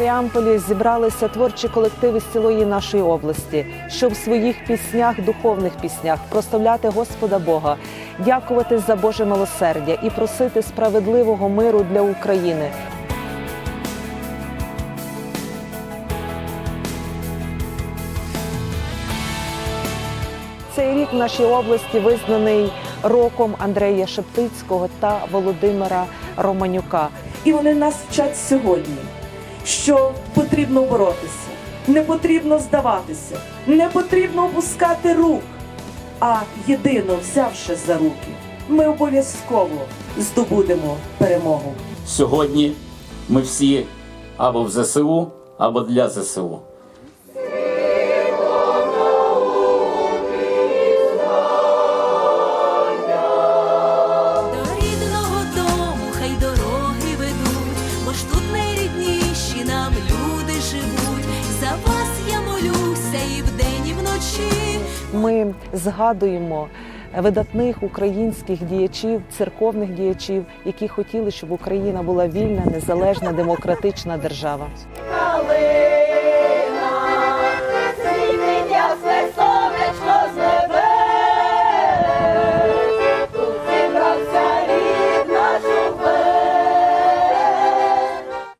Маріамполі зібралися творчі колективи з цілої нашої області, щоб в своїх піснях, духовних піснях прославляти Господа Бога, дякувати за Боже милосердя і просити справедливого миру для України. Цей рік в нашій області визнаний роком Андрея Шептицького та Володимира Романюка. І вони нас вчать сьогодні, що потрібно боротися, не потрібно здаватися, не потрібно опускати рук, а єдино взявши за руки, ми обов'язково здобудемо перемогу. Сьогодні ми всі або в ЗСУ, або для ЗСУ. До рідного дому хай дороги ведуть, бо ж тут найрідніші Ми згадуємо видатних українських діячів, церковних діячів, які хотіли, щоб Україна була вільна, незалежна, демократична держава.